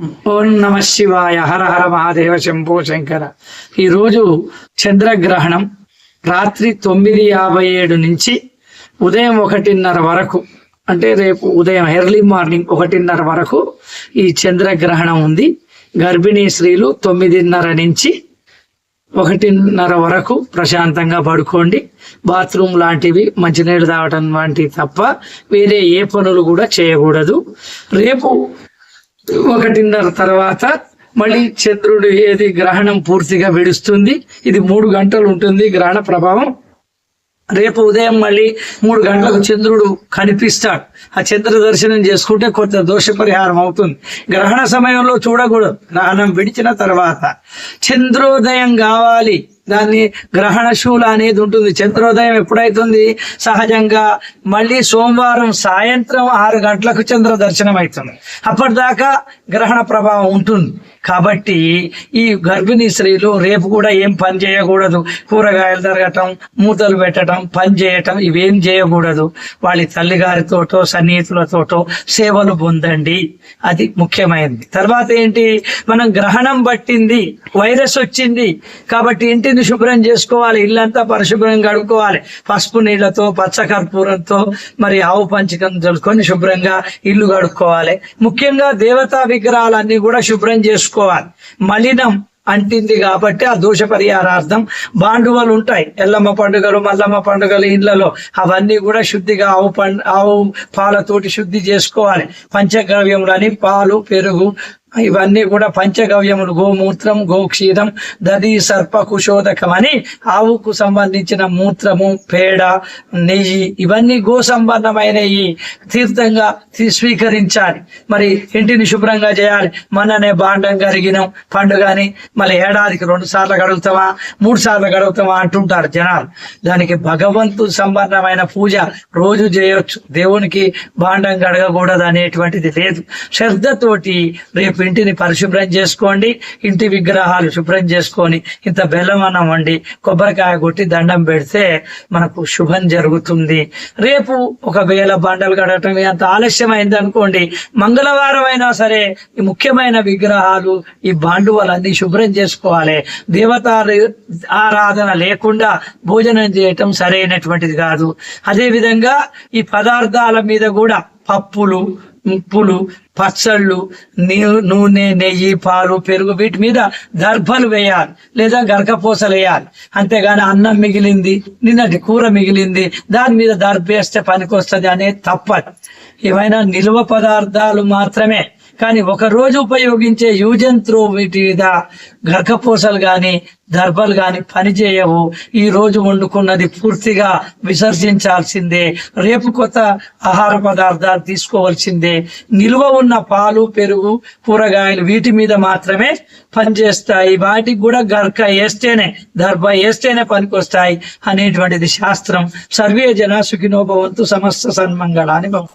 ఓం నమ శివాయ హర హర మహాదేవ శంభో శంకర. ఈరోజు చంద్రగ్రహణం రాత్రి తొమ్మిది యాభై ఏడు నుంచి ఉదయం ఒకటిన్నర వరకు అంటే రేపు ఉదయం ఎర్లీ మార్నింగ్ ఒకటిన్నర వరకు ఈ చంద్రగ్రహణం ఉంది. గర్భిణీ స్త్రీలు తొమ్మిదిన్నర నుంచి ఒకటిన్నర వరకు ప్రశాంతంగా పడుకోండి. బాత్రూమ్ లాంటివి మంచినీళ్ళు తాగటం లాంటివి తప్ప వేరే ఏ పనులు కూడా చేయకూడదు. రేపు ఒకటిన్నర తర్వాత మళ్ళీ చంద్రుడు ఏది గ్రహణం పూర్తిగా విడుస్తుంది. ఇది మూడు గంటలు ఉంటుంది గ్రహణ ప్రభావం. రేపు ఉదయం మళ్ళీ మూడు గంటలకు చంద్రుడు కనిపిస్తాడు. ఆ చంద్ర దర్శనం చేసుకుంటే కొంత దోష పరిహారం అవుతుంది. గ్రహణ సమయంలో చూడకూడదు. గ్రహణం విడిచిన తర్వాత చంద్రోదయం కావాలి. దాన్ని గ్రహణ శూల అనేది ఉంటుంది. చంద్రోదయం ఎప్పుడైతుంది? సహజంగా మళ్ళీ సోమవారం సాయంత్రం ఆరు గంటలకు చంద్ర దర్శనం అవుతుంది అప్పటిదాకా గ్రహణ ప్రభావం ఉంటుంది. కాబట్టి ఈ గర్భిణీ స్త్రీలు రేపు కూడా ఏం పని చేయకూడదు. కూరగాయలు తరగటం మూతలు పెట్టడం పని చేయటం ఇవేం చేయకూడదు. వాళ్ళ తల్లిగారితోటో సన్నిహితులతోటో సేవలు పొందండి. అది ముఖ్యమైనది. తర్వాత ఏంటి? మనం గ్రహణం పట్టింది వైరస్ వచ్చింది. కాబట్టి ఇంటిని శుభ్రం చేసుకోవాలి ఇల్లంతా పరిశుభ్రం కడుక్కోవాలి. పసుపు నీళ్ళతో పచ్చ కర్పూరంతో మరి ఆవు పంచకం తెలుసుకొని శుభ్రంగా ఇల్లు కడుక్కోవాలి. ముఖ్యంగా దేవతా విగ్రహాలన్నీ కూడా శుభ్రం చేసుకోవాలి. మలినం అంటింది కాబట్టి ఆ దోష పరిహారార్థం బాండువలు ఉంటాయి. ఎల్లమ్మ పండుగలు మల్లమ్మ పండుగలు ఇళ్ళలో అవన్నీ కూడా శుద్ధిగా ఆవు పండు ఆవు పాలతోటి శుద్ధి చేసుకోవాలి. పంచగవ్యములని పాలు పెరుగు ఇవన్నీ కూడా పంచగవ్యములు గోమూత్రం గోక్షీరం దది సర్ప కుశోదకం అని ఆవుకు సంబంధించిన మూత్రము పేడ నెయ్యి ఇవన్నీ గో సంబంధమైన ఈ తీర్థంగా స్వీకరించాలి. మరి ఇంటిని శుభ్రంగా చేయాలి. మననే బాండం కరిగినాం. పండుగని మళ్ళీ ఏడాదికి రెండు సార్లు గడుగుతామా మూడు సార్లు గడుగుతామా అంటుంటారు జనాలు. దానికి భగవంతు సంబంధమైన పూజ రోజు చేయొచ్చు. దేవునికి బాండం గడగకూడదు అనేటువంటిది లేదు. శ్రద్ధతోటి రేపు ఇంటిని పరిశుభ్రం చేసుకోండి ఇంటి విగ్రహాలు శుభ్రం చేసుకొని ఇంత బెల్లం అన్నం వండి కొబ్బరికాయ కొట్టి దండం పెడితే మనకు శుభం జరుగుతుంది. రేపు ఒకవేళ బండలు కడటం అంత ఆలస్యమైంది అనుకోండి మంగళవారం అయినా సరే ఈ ముఖ్యమైన విగ్రహాలు ఈ బాండువలన్నీ శుభ్రం చేసుకోవాలి. దేవతా ఆరాధన లేకుండా భోజనం చేయటం సరైనటువంటిది కాదు. అదేవిధంగా ఈ పదార్థాల మీద కూడా పప్పులు ఉప్పులు పచ్చళ్ళు నూనె నెయ్యి పాలు పెరుగు వీటి మీద దర్భలు వేయాలి లేదా గరకపోసలు వేయాలి అంతేగాని అన్నం మిగిలింది నిన్నటి కూర మిగిలింది దాని మీద దర్భేస్తే పనికొస్తుంది అనేది తప్పదు. ఏమైనా నిల్వ పదార్థాలు మాత్రమే. కానీ ఒక రోజు ఉపయోగించే యూజ్ అండ్ త్రో వీటి మీద గర్భపూసలు కానీ దర్భలు కానీ పనిచేయవు. ఈ రోజు వండుకున్నది పూర్తిగా విసర్జించాల్సిందే. రేపు కొత్త ఆహార పదార్థాలు తీసుకోవాల్సిందే. నిల్వ ఉన్న పాలు పెరుగు కూరగాయలు వీటి మీద మాత్రమే పనిచేస్తాయి. వాటికి కూడా గర్క వేస్తేనే దర్భ వేస్తేనే పనికొస్తాయి అనేటువంటిది శాస్త్రం. సర్వే జన సుఖినోభవంతు సమస్త సన్మంగళాన్ని భవ